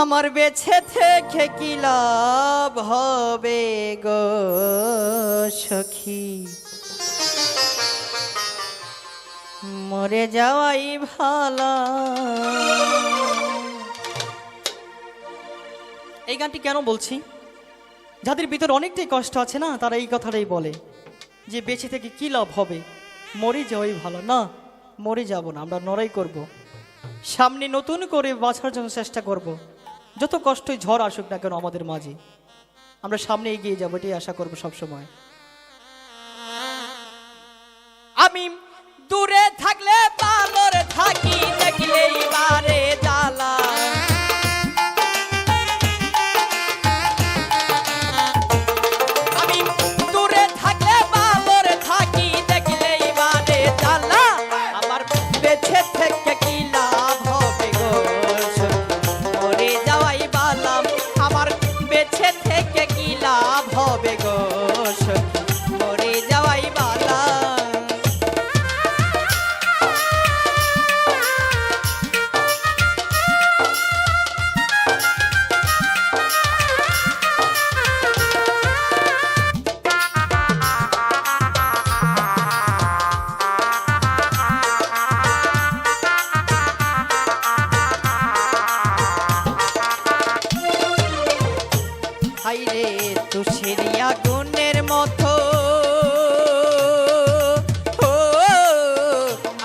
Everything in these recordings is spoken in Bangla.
আমার বেছে থেকে কি লাভ হবে গো সখী? মরে যাওয়াই ভালা। এই গানটি কেন বলছি? যাদের ভিতর অনেকটাই কষ্ট আছে না, তারা এই কথাটাই বলে যে বেঁচে থেকে কি লাভ হবে? মরে যাওয়াই ভালো। না, মরে যাব না, আমরা লড়াই করব। সামনে নতুন করে বাঁচার জন্য চেষ্টা করব। যত কষ্টই ঝড় আসুক না কেন আমাদের মাঝে, আমরা সামনে এগিয়ে যাব, এটাই আশা করব সবসময়। আমি দূরে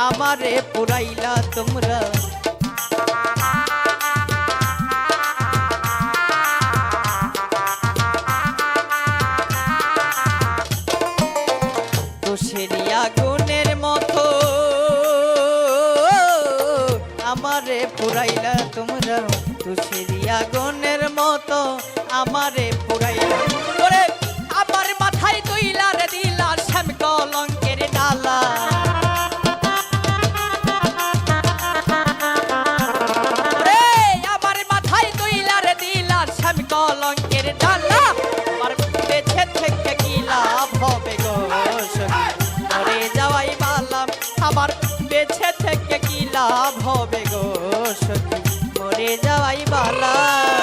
আমারে পুরাইলা তোমরা। তুষের আগুনের মতো আমারে পুরাইলা তোমরা। তুষের আগুনের মতো আমারে পুরাইলা হবে গো সখী মরে যাওয়াই বালাম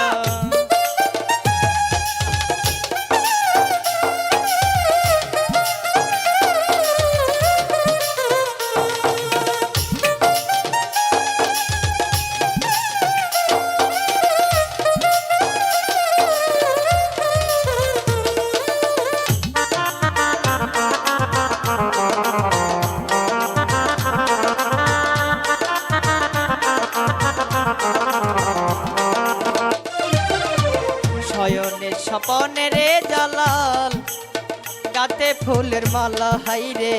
শয়নের স্বপনে রে জালাল, গাতে ফুলের মালা হাইরে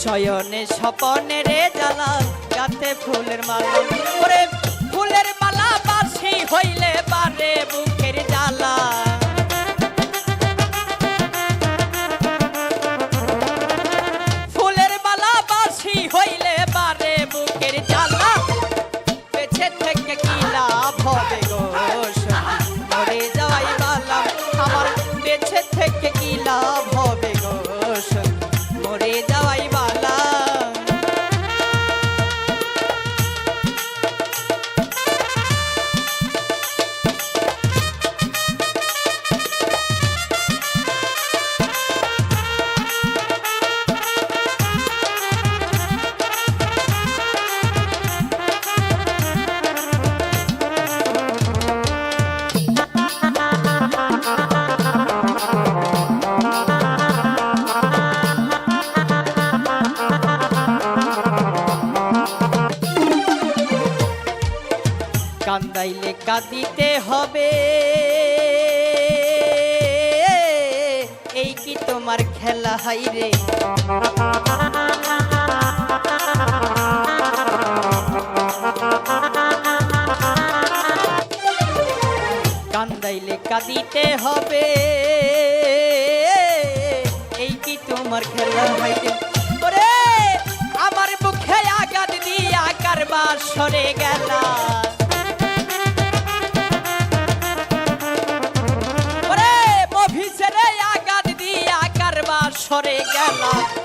শয়নে স্বপনে রে জালাল, গাতে ফুলের মালা। ওরে ফুলের মালা বাসি হইলে পারে বুকের জ্বালা। কান্দাইলে কাঁদিতে হবে। এই কি তোমার খেলা হাইরে কান্দাইলে কাঁদিতে হবে। এই কি তোমার খেলা হাইরে ওরে, আমার মুখে আঘাত দিয়া কারবার সরে গেলা। সরে